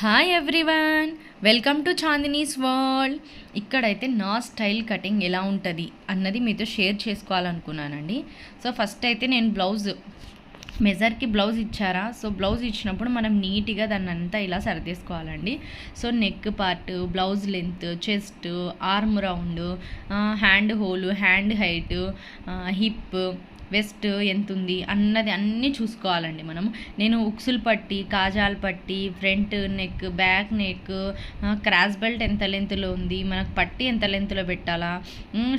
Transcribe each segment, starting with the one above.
Hi everyone welcome to Chandini's world ఇక్కడైతే నా style cutting ఎలా ఉంటుంది అన్నది మీతో షేర్ చేసుకోవాలనుకున్నానండి. సో ఫస్ట్ అయితే నేను బ్లౌజ్ మెజర్కి బ్లౌజ్ ఇచ్చారా? సో బ్లౌజ్ ఇచ్చినప్పుడు మనం నీట్గా దాన్ని అంతా ఇలా సరిదేసుకోవాలండి. So neck part blouse length chest arm round hand hole hand height hip waist ఎంత ఉంది అన్నది అన్నీ చూసుకోవాలండి మనం. నేను ఉక్సులు పట్టి కాజాలు పట్టి front neck back neck cross belt ఎంత లెంత్లో ఉంది మనకు పట్టి ఎంత లెంత్లో పెట్టాలా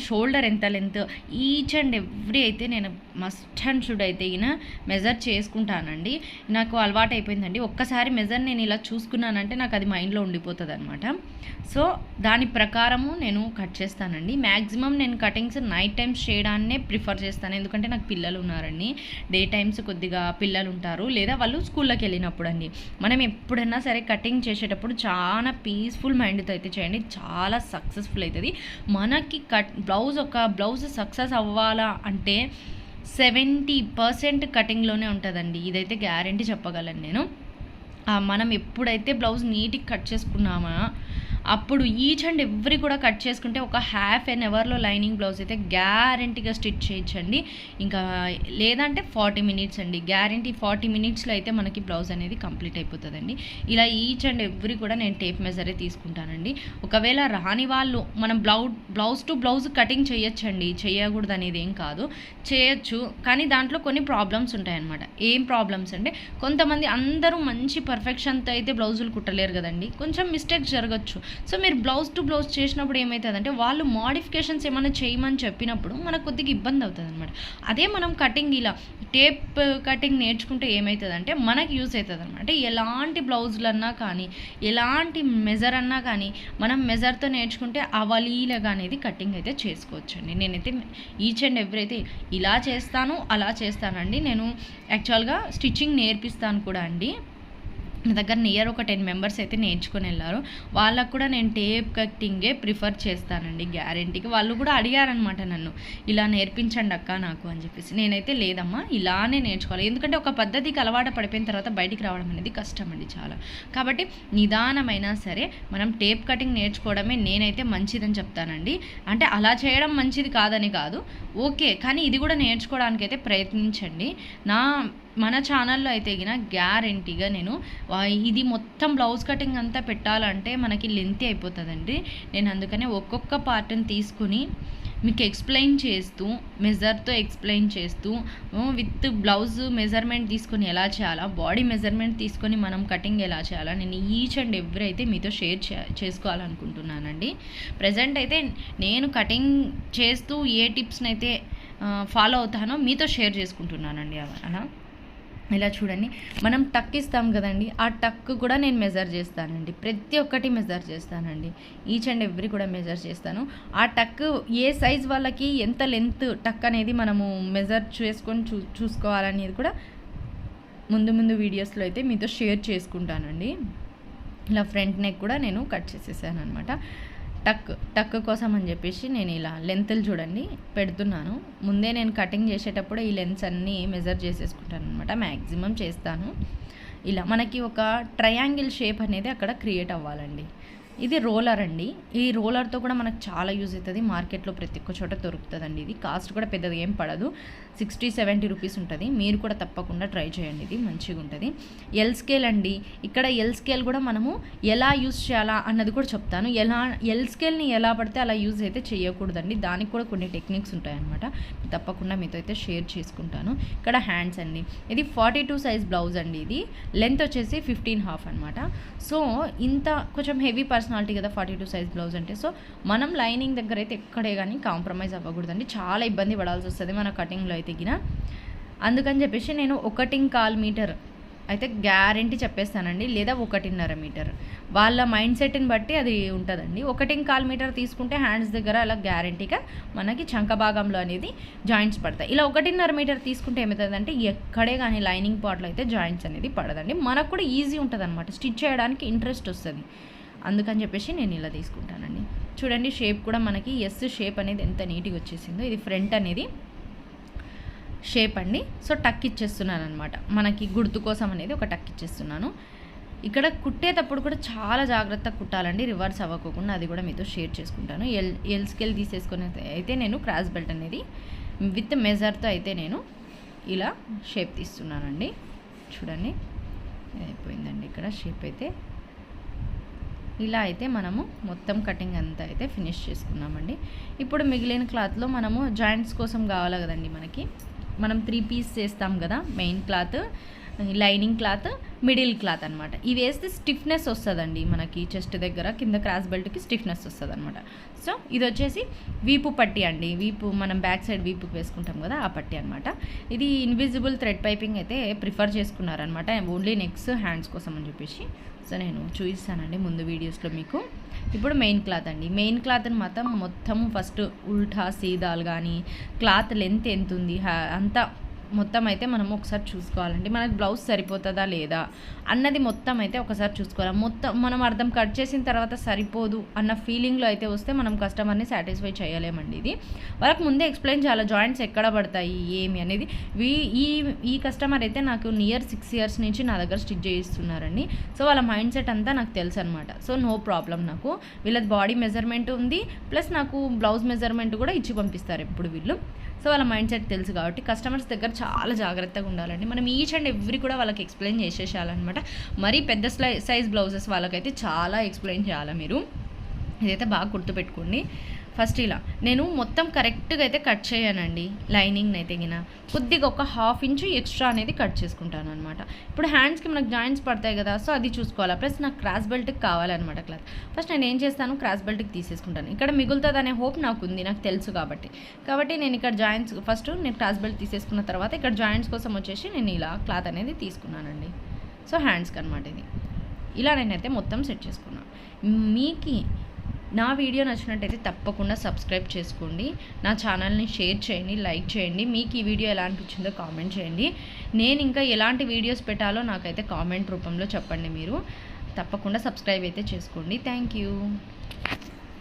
షోల్డర్ ఎంత లెంత్ ఈచ్ అండ్ ఎవ్రీ అయితే నేను మస్ట్ అండ్ షుడ్ అయితే ఈయన మెజర్ చేసుకుంటానండి. నాకు అలవాటు అయిపోయిందండి ఒక్కసారి మెజర్ నేను ఇలా చూసుకున్నానంటే నాకు అది మైండ్లో ఉండిపోతుంది అనమాట సో దాని ప్రకారము నేను కట్ చేస్తానండి. మ్యాక్సిమం నేను కటింగ్స్ నైట్ టైమ్స్ చేయడాన్నే ప్రిఫర్ చేస్తాను. ఎందుకంటే నాకు పిల్లలు ఉన్నారండి డే టైమ్స్ కొద్దిగా పిల్లలు ఉంటారు లేదా వాళ్ళు స్కూల్లోకి వెళ్ళినప్పుడు అండి మనం ఎప్పుడైనా సరే కటింగ్ చేసేటప్పుడు చాలా పీస్ఫుల్ మైండ్తో అయితే చేయండి. చాలా సక్సెస్ఫుల్ అవుతుంది మనకి కట్ బ్లౌజ్ ఒక బ్లౌజ్ సక్సెస్ అవ్వాలా అంటే సెవెంటీ పర్సెంట్ కటింగ్లోనే ఉంటుందండి. ఇదైతే గ్యారంటీ చెప్పగలను నేను. మనం ఎప్పుడైతే బ్లౌజ్ నీట్గా కట్ చేసుకున్నామా అప్పుడు ఈచ్ అండ్ ఎవ్రీ కూడా కట్ చేసుకుంటే ఒక హాఫ్ ఎన్ అవర్లో లైనింగ్ బ్లౌజ్ అయితే గ్యారంటీగా స్టిచ్ చేయించండి. ఇంకా లేదంటే ఫార్టీ మినిట్స్ అండి. గ్యారంటీ ఫార్టీ మినిట్స్లో అయితే మనకి బ్లౌజ్ అనేది కంప్లీట్ అయిపోతుందండి. ఇలా ఈచ్ అండ్ ఎవ్రీ కూడా నేను టేప్ మెజరే తీసుకుంటానండి. ఒకవేళ రాని వాళ్ళు మనం blouse blouse to blouse cutting చేయొచ్చండి. చేయకూడదు అనేది ఏం కాదు. చేయొచ్చు. కానీ దాంట్లో కొన్ని ప్రాబ్లమ్స్ ఉంటాయన్నమాట. ఏం ప్రాబ్లమ్స్ అంటే కొంతమంది అందరూ మంచి పర్ఫెక్షన్తో అయితే బ్లౌజులు కుట్టలేరు కదండి. కొంచెం మిస్టేక్స్ జరగచ్చు. సో మీరు బ్లౌజ్ టు బ్లౌజ్ చేసినప్పుడు ఏమవుతుందంటే వాళ్ళు మాడిఫికేషన్స్ ఏమైనా చేయమని చెప్పినప్పుడు మనకు కొద్దిగా ఇబ్బంది అవుతుంది అనమాట అదే మనం కటింగ్ ఇలా టేప్ కటింగ్ నేర్చుకుంటే ఏమవుతుందంటే మనకి యూస్ అవుతుంది అనమాట అంటే ఎలాంటి బ్లౌజులు అన్నా కానీ ఎలాంటి మెజర్ అన్నా కానీ మనం మెజర్తో నేర్చుకుంటే అవలీలగా అనేది కటింగ్ అయితే చేసుకోవచ్చండి. నేనైతే ఈచ్ అండ్ ఎవ్రీ అయితే ఇలా చేస్తాను అలా చేస్తానండి. నేను యాక్చువల్గా స్టిచ్చింగ్ నేర్పిస్తాను కూడా అండి. నా దగ్గర నియర్ ఒక టెన్ మెంబర్స్ అయితే నేర్చుకొని వెళ్ళారు. వాళ్ళకు కూడా నేను టేప్ కటింగే ప్రిఫర్ చేస్తానండి గ్యారంటీకి. వాళ్ళు కూడా అడిగారనమాట నన్ను ఇలా నేర్పించండి అక్క నాకు అని చెప్పేసి. నేనైతే లేదమ్మా ఇలానే నేర్చుకోవాలి. ఎందుకంటే ఒక పద్ధతికి అలవాటు పడిపోయిన తర్వాత బయటికి రావడం అనేది కష్టం అండి చాలా. కాబట్టి నిదానమైనా సరే మనం టేప్ కటింగ్ నేర్చుకోవడమే నేనైతే మంచిదని చెప్తానండి. అంటే అలా చేయడం మంచిది కాదని కాదు. ఓకే కానీ ఇది కూడా నేర్చుకోవడానికైతే ప్రయత్నించండి. నా మన ఛానల్లో అయితే గిన గ్యారంటీగా నేను ఇది మొత్తం బ్లౌజ్ కటింగ్ అంతా పెట్టాలంటే మనకి లెంతీ అయిపోతుందండి. నేను అందుకనే ఒక్కొక్క పార్ట్ని తీసుకుని మీకు ఎక్స్ప్లెయిన్ చేస్తూ మెజర్తో ఎక్స్ప్లెయిన్ చేస్తూ విత్ బ్లౌజ్ మెజర్మెంట్ తీసుకొని ఎలా చేయాలా బాడీ మెజర్మెంట్ తీసుకొని మనం కటింగ్ ఎలా చేయాలా నేను ఈచ్ అండ్ ఎవ్రీ అయితే మీతో షేర్ చే చేసుకోవాలనుకుంటున్నానండి. ప్రజెంట్ అయితే నేను కటింగ్ చేస్తూ ఏ టిప్స్ని అయితే ఫాలో అవుతానో మీతో షేర్ చేసుకుంటున్నానండి అలా. ఇలా చూడండి. మనం టక్ ఇస్తాం కదండి. ఆ టక్ కూడా నేను మెజర్ చేస్తానండి. ప్రతి ఒక్కటి మెజర్ చేస్తానండి. ఈచ్ అండ్ ఎవ్రీ కూడా మెజర్ చేస్తాను. ఆ టక్ ఏ సైజ్ వాళ్ళకి ఎంత లెంత్ టక్ అనేది మనము మెజర్ చేసుకొని చూ చూసుకోవాలనేది కూడా ముందు ముందు వీడియోస్లో అయితే మీతో షేర్ చేసుకుంటానండి. ఇలా ఫ్రంట్ నెక్ కూడా నేను కట్ చేసేసాను అనమాట టక్ టక్ కోసం అని చెప్పేసి నేను ఇలా లెంత్లు చూడండి పెడుతున్నాను. ముందే నేను కటింగ్ చేసేటప్పుడు ఈ లెన్స్ అన్నీ మెజర్ చేసేసుకుంటాను అనమాట మ్యాక్సిమం చేస్తాను. ఇలా మనకి ఒక ట్రయాంగిల్ షేప్ అనేది అక్కడ క్రియేట్ అవ్వాలండి. ఇది రోలర్ అండి. ఈ రోలర్తో కూడా మనకు చాలా యూజ్ అవుతుంది. మార్కెట్లో ప్రతి ఒక్క చోట దొరుకుతుందండి ఇది. కాస్ట్ కూడా పెద్దది ఏం పడదు. సిక్స్టీ సెవెంటీ రూపీస్ ఉంటుంది. మీరు కూడా తప్పకుండా ట్రై చేయండి ఇది. మంచిగా ఉంటుంది. ఎల్ స్కేల్ అండి. ఇక్కడ ఎల్ స్కేల్ కూడా మనము ఎలా యూజ్ చేయాలా అన్నది కూడా చెప్తాను. ఎలా ఎల్ స్కేల్ని ఎలా పడితే అలా యూజ్ అయితే చేయకూడదండి. దానికి కూడా కొన్ని టెక్నిక్స్ ఉంటాయన్నమాట. తప్పకుండా మీతో అయితే షేర్ చేసుకుంటాను. ఇక్కడ హ్యాండ్స్ అండి. ఇది ఫార్టీ టూ సైజ్ బ్లౌజ్ అండి ఇది. లెంత్ వచ్చేసి ఫిఫ్టీన్ హాఫ్ అనమాట సో ఇంత కొంచెం హెవీ పర్సన్ పర్సనాలిటీ కదా ఫార్టీ టూ సైజ్ బ్లౌజ్ అంటే. సో మనం లైనింగ్ దగ్గర అయితే ఎక్కడే కానీ కాంప్రమైజ్ అవ్వకూడదండి. చాలా ఇబ్బంది పడాల్సి వస్తుంది మన కటింగ్లో అయితే గిన. అందుకని చెప్పేసి నేను ఒకటి కాల్ మీటర్ అయితే గ్యారంటీ చెప్పేస్తానండి. లేదా ఒకటిన్నర మీటర్. వాళ్ళ మైండ్ సెట్ని బట్టి అది ఉంటుందండి. ఒకటి కాల్ మీటర్ తీసుకుంటే హ్యాండ్స్ దగ్గర అలా గ్యారంటీగా మనకి చంక భాగంలో అనేది జాయింట్స్ పడతాయి. ఇలా ఒకటిన్నర మీటర్ తీసుకుంటే ఏమవుతుందంటే ఎక్కడే కానీ లైనింగ్ పార్ట్లో అయితే జాయింట్స్ అనేది పడదండి. మనకు కూడా ఈజీ ఉంటుంది అనమాట స్టిచ్ చేయడానికి ఇంట్రెస్ట్ వస్తుంది. అందుకని చెప్పేసి నేను ఇలా తీసుకుంటానండి. చూడండి షేప్ కూడా మనకి ఎస్ షేప్ అనేది ఎంత నీట్గా వచ్చేసిందో ఇది ఫ్రంట్ అనేది షేప్ అండి. సో టక్ ఇచ్చేస్తున్నాను అనమాట మనకి గుర్తు కోసం అనేది ఒక టక్ ఇచ్చేస్తున్నాను. ఇక్కడ కుట్టేటప్పుడు కూడా చాలా జాగ్రత్తగా కుట్టాలండి. రివర్స్ అవ్వకోకుండా అది కూడా మీతో షేర్ చేసుకుంటాను. ఎల్ ఎల్ స్కేల్ తీసేసుకుని అయితే నేను క్రాస్ బెల్ట్ అనేది విత్ మెజర్తో అయితే నేను ఇలా షేప్ తీస్తున్నానండి. చూడండి అయిపోయిందండి. ఇక్కడ షేప్ అయితే ఇలా అయితే మనము మొత్తం కటింగ్ అంతా అయితే ఫినిష్ చేసుకున్నామండి. ఇప్పుడు మిగిలిన క్లాత్లో మనము జాయింట్స్ కోసం కావాలి కదండి మనకి? మనం త్రీ పీస్ చేస్తాం కదా main cloth lining cloth middle cloth అనమాట ఇవి వేస్తే స్టిఫ్నెస్ వస్తుందండి మనకి చెస్ట్ దగ్గర కింద క్రాస్ బెల్ట్కి స్టిఫ్నెస్ వస్తుంది అనమాట సో ఇది వచ్చేసి వీపు పట్టి అండి. వీపు మనం బ్యాక్ సైడ్ వీపుకి వేసుకుంటాం కదా ఆ పట్టి అనమాట ఇది ఇన్విజిబుల్ థ్రెడ్ పైపింగ్ అయితే ప్రిఫర్ చేసుకున్నారనమాట ఓన్లీ నెక్స్ హ్యాండ్స్ కోసం అని చెప్పేసి. సో నేను చూపిస్తానండి ముందు వీడియోస్లో మీకు. ఇప్పుడు మెయిన్ క్లాత్ అండి. మెయిన్ క్లాత్ని మాత్రం మొత్తం ఫస్ట్ ఉల్టా సీదాలు కానీ క్లాత్ లెంత్ ఎంత ఉంది అంతా మొత్తం అయితే మనం ఒకసారి చూసుకోవాలండి. మనకి బ్లౌజ్ సరిపోతుందా లేదా అన్నది మొత్తం అయితే ఒకసారి చూసుకోవాలి. మొత్తం మనం అర్థం కట్ చేసిన తర్వాత సరిపోదు అన్న ఫీలింగ్లో అయితే వస్తే మనం కస్టమర్ని సాటిస్ఫై చేయలేమండి ఇది. వాళ్ళకి ముందే ఎక్స్ప్లెయిన్ చేయాలి జాయింట్స్ ఎక్కడ పడతాయి? ఏమి? అనేది. వీ- ఈ ఈ కస్టమర్ అయితే నాకు నియర్ సిక్స్ ఇయర్స్ నుంచి నా దగ్గర స్టిచ్ చేయిస్తున్నారండి. సో వాళ్ళ మైండ్ సెట్ అంతా నాకు తెలుసు అనమాట సో నో ప్రాబ్లం నాకు. వీళ్ళది బాడీ మెజర్మెంట్ ఉంది. ప్లస్ నాకు బ్లౌజ్ మెజర్మెంట్ కూడా ఇచ్చి పంపిస్తారు ఎప్పుడు వీళ్ళు. సో వాళ్ళ మైండ్ సెట్ తెలుసు కాబట్టి కస్టమర్స్ దగ్గర చాలా జాగ్రత్తగా ఉండాలండి. మనం ఈచ్ అండ్ ఎవ్రీ కూడా వాళ్ళకి ఎక్స్ప్లెయిన్ చేసేసేయాలన్నమాట. మరీ పెద్ద సైజ్ బ్లౌజెస్ వాళ్ళకైతే చాలా ఎక్స్ప్లెయిన్ చేయాలి మీరు? ఇదైతే బాగా గుర్తుపెట్టుకోండి. ఫస్ట్ ఇలా. నేను మొత్తం కరెక్ట్గా అయితే కట్ చేయనండి. లైనింగ్ అయితే గిన. కొద్దిగా ఒక హాఫ్ ఇంచు ఎక్స్ట్రా అనేది కట్ చేసుకుంటాను అనమాట ఇప్పుడు హ్యాండ్స్కి మనకు జాయింట్స్ పడతాయి కదా సో అది చూసుకోవాలి? ప్లస్ నాకు క్రాస్ బెల్ట్కి కావాలన్నమాట క్లాత్ ఫస్ట్ నేను ఏం చేస్తాను? క్రాస్ బెల్ట్కి తీసేసుకుంటాను. ఇక్కడ మిగులుతుంది అనే హోప్ నాకు ఉంది. నాకు తెలుసు కాబట్టి. కాబట్టి నేను ఇక్కడ జాయింట్స్ ఫస్ట్ నేను క్రాస్ బెల్ట్ తీసేసుకున్న తర్వాత ఇక్కడ జాయింట్స్ కోసం వచ్చేసి నేను ఇలా క్లాత్ అనేది తీసుకున్నానండి. సో హ్యాండ్స్కి అనమాట ఇది. ఇలా నేనైతే మొత్తం సెట్ చేసుకున్నాను మీకు నా వీడియో నచ్చినట్టయితే తప్పకుండా సబ్స్క్రైబ్ చేసుకోండి. నా ఛానల్ని షేర్ చేయండి లైక్ చేయండి. మీకు ఈ వీడియో ఎలా అనిపించిందో కామెంట్ చేయండి. నేను ఇంకా ఎలాంటి వీడియోస్ పెట్టాలో నాకైతే కామెంట్ రూపంలో చెప్పండి మీరు. తప్పకుండా సబ్స్క్రైబ్ అయితే చేసుకోండి. Thank you.